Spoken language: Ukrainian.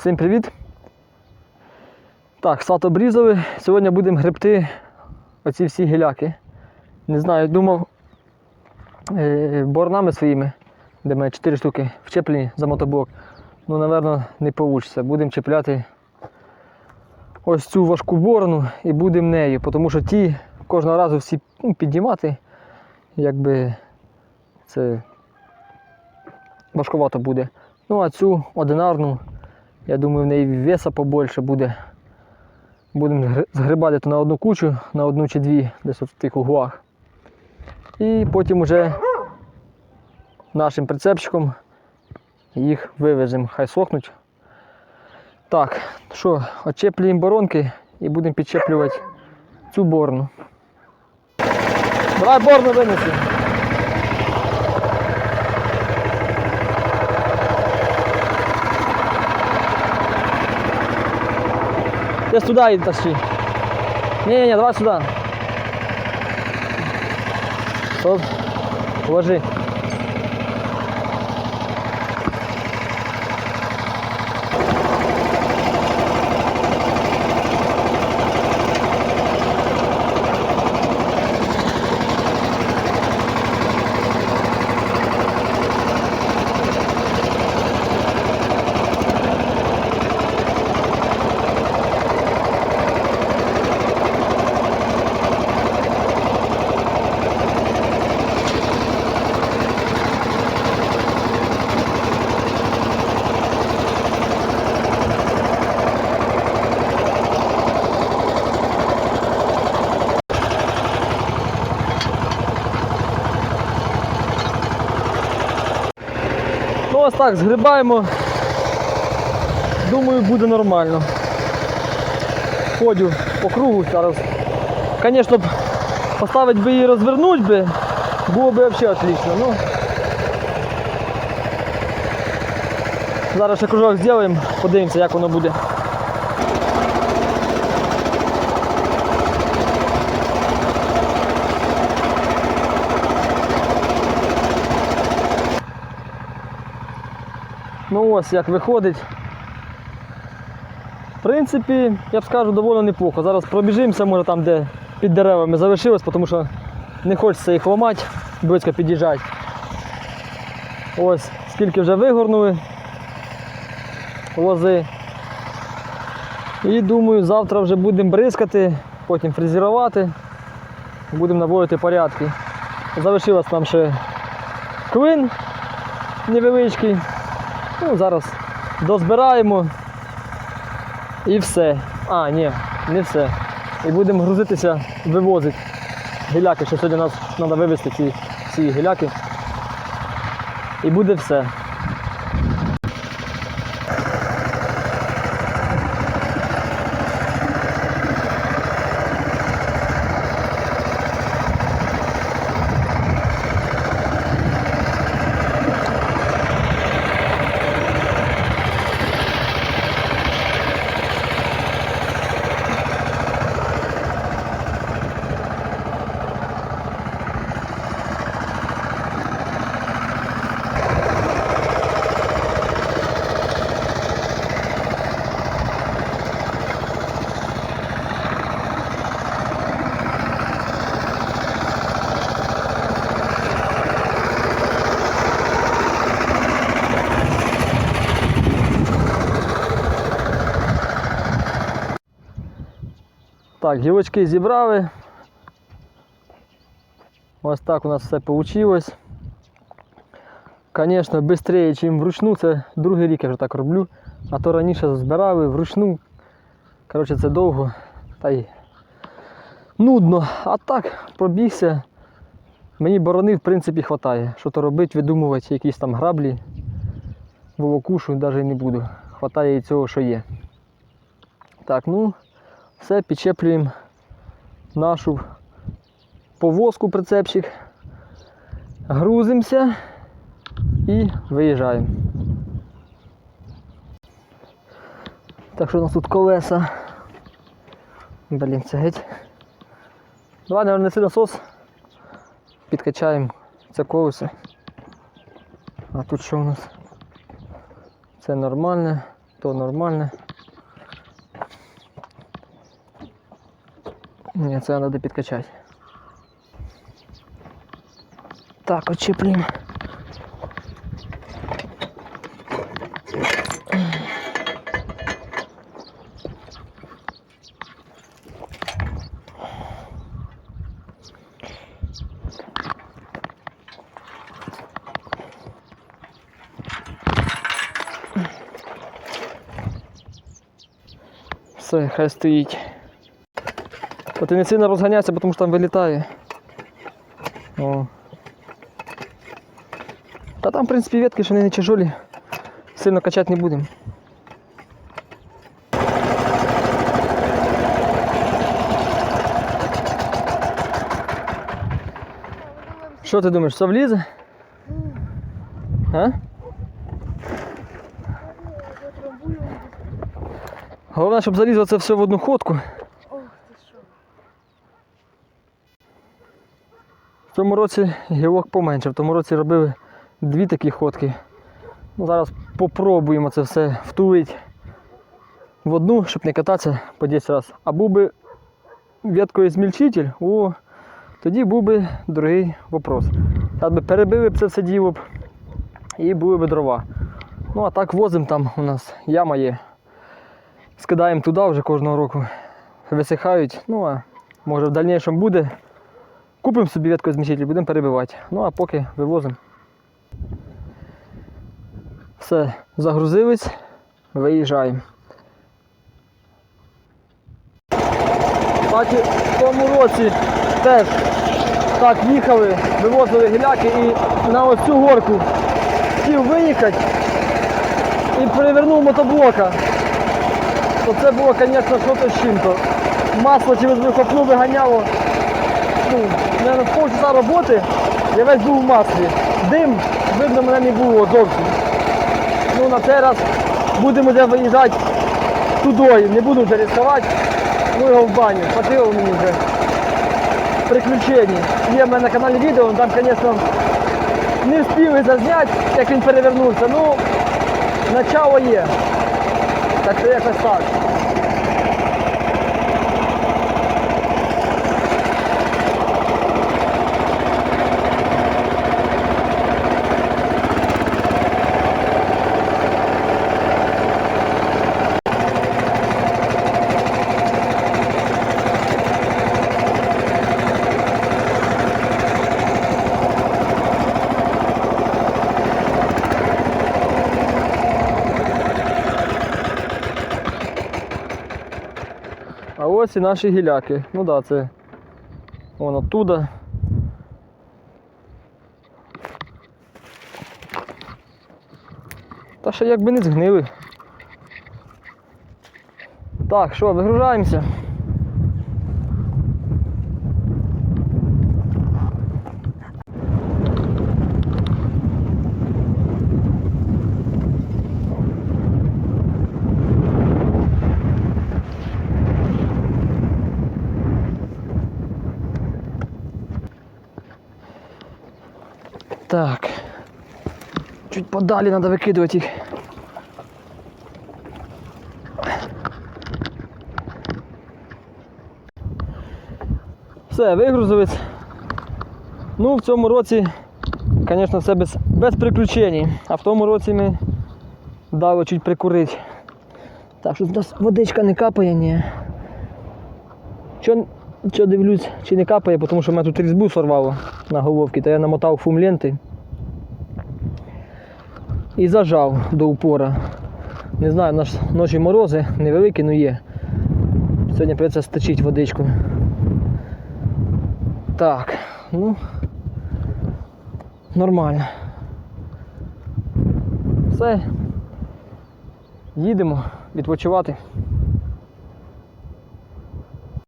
Всім привіт! Так, сад обрізали. Сьогодні будемо гребти оці всі гіляки. Не знаю, думав е, борнами своїми, де мене 4 штуки вчеплені за мотоблок. Ну, напевно, не вийде. Будемо чіпляти ось цю важку борону і будемо нею, тому що ті кожного разу всі ну, піднімати, якби це важкувато буде. Ну, а цю одинарну, я думаю, в неї веса побольше буде. Будемо згри- згрібати то на одну кучу, на одну чи дві, десь от в тих углах. І потім уже нашим прицепчиком їх вивеземо, хай сохнуть. Так, що, очеплюємо боронки і будемо підчеплювати цю борну. Давай борну винеси. Десь туда и тащи. Не-не-не, давай сюда. Стоп. Положи. Ось так, згрібаємо. Думаю, буде нормально. Ходю по кругу зараз. Звісно, б поставити би її розвернути би, було б взагалі отлично. Ну, зараз ще кружок зробимо, подивимося, як воно буде. Ну ось як виходить. В принципі, я б скажу, доволі неплохо. Зараз пробіжимося, може там, де під деревами залишилось, тому що не хочеться їх ламати, близько під'їжджати. Ось скільки вже вигорнули лози. І думаю, завтра вже будемо бризкати, потім фрезерувати, будемо наводити порядки. Залишилось там ще клин невеличкий. Ну, зараз дозбираємо і все. А, ні, не все. І будемо грузитися, вивозити гіляки, що сьогодні нас треба вивезти ці, ці гіляки. І буде все. Так, гілочки зібрали. Ось так у нас все вийшло. Звісно, швидше, ніж вручну, це другий рік я вже так роблю. А то раніше збирали вручну. Коротше, це довго та й нудно. А так, пробігся. Мені борони в принципі вистачає. Що то робити, видумувати якісь там граблі. Волокушу навіть не буду. Хватає і цього, що є. Так, ну, все, підчеплюємо нашу повозку прицепчик. Грузимося і виїжджаємо. Так що у нас тут колеса. Блін, це геть. Давай, наверное, неси насос. Підкачаємо це колесо. А тут що у нас? Це нормальне. то нормально. Ні, це треба підкачати. Так, отчеплюємо. Все, хай стоїть. Та ти не сильно розганяйся, бо тому що там вилітає. О. Та там, в принципі, ветки, що вони не тяжолі. Сильно качати не будемо. Що ти думаєш, все влізе? А? Головне, щоб залізло це все в одну ходку. В цьому році гілок поменше. В тому році робили дві такі ходки. Ну, зараз попробуємо це все втулити в одну, щоб не кататися по 10 разів. А був би веткою змільчитель, о, тоді був би другий вопрос. Так би перебили б це все діло б і були б дрова. Ну а так возимо там у нас яма є. Скидаємо туди вже кожного року. Висихають. Ну а може в дальнішому буде. Купимо собі ветку змішитель, будемо перебивати. Ну а поки вивозимо. Все, загрузились, виїжджаємо. Кстати, в тому році теж так їхали, вивозили гіляки і на ось цю горку хотів виїхати і перевернув мотоблока. То це було, звісно, щось з чим-то. Масло через вихопну виганяло ну, наверное, полчаса роботи, я весь був в маслі. Дим, видно, мене не було зовсім. Ну, на цей раз будемо вже виїжджати туди, не буду вже ризикувати. Ну його в баню, хватило мені вже приключень. Є в мене на каналі відео, там, звісно, не встиг встигли зазняти, як він перевернувся. Ну, начало є. Так що якось так. Ось і наші гіляки. Ну да, це вон оттуда. Та ще якби не згнили. Так, що, вигружаємося. Так. Чуть подалі треба викидувати їх. Все, вигрузились. Ну, в цьому році, звісно, все без, без приключень. А в тому році ми дали чуть прикурити. Так, що у нас водичка не капає, ні. Що, що дивлюсь, чи не капає, тому що в мене тут різьбу сорвало на головці, то я намотав фум ленти і зажав до упора. Не знаю, наш ночі морози невеликі, але є. Сьогодні придеться стачити водичку. Так, ну нормально. Все. Їдемо відпочивати.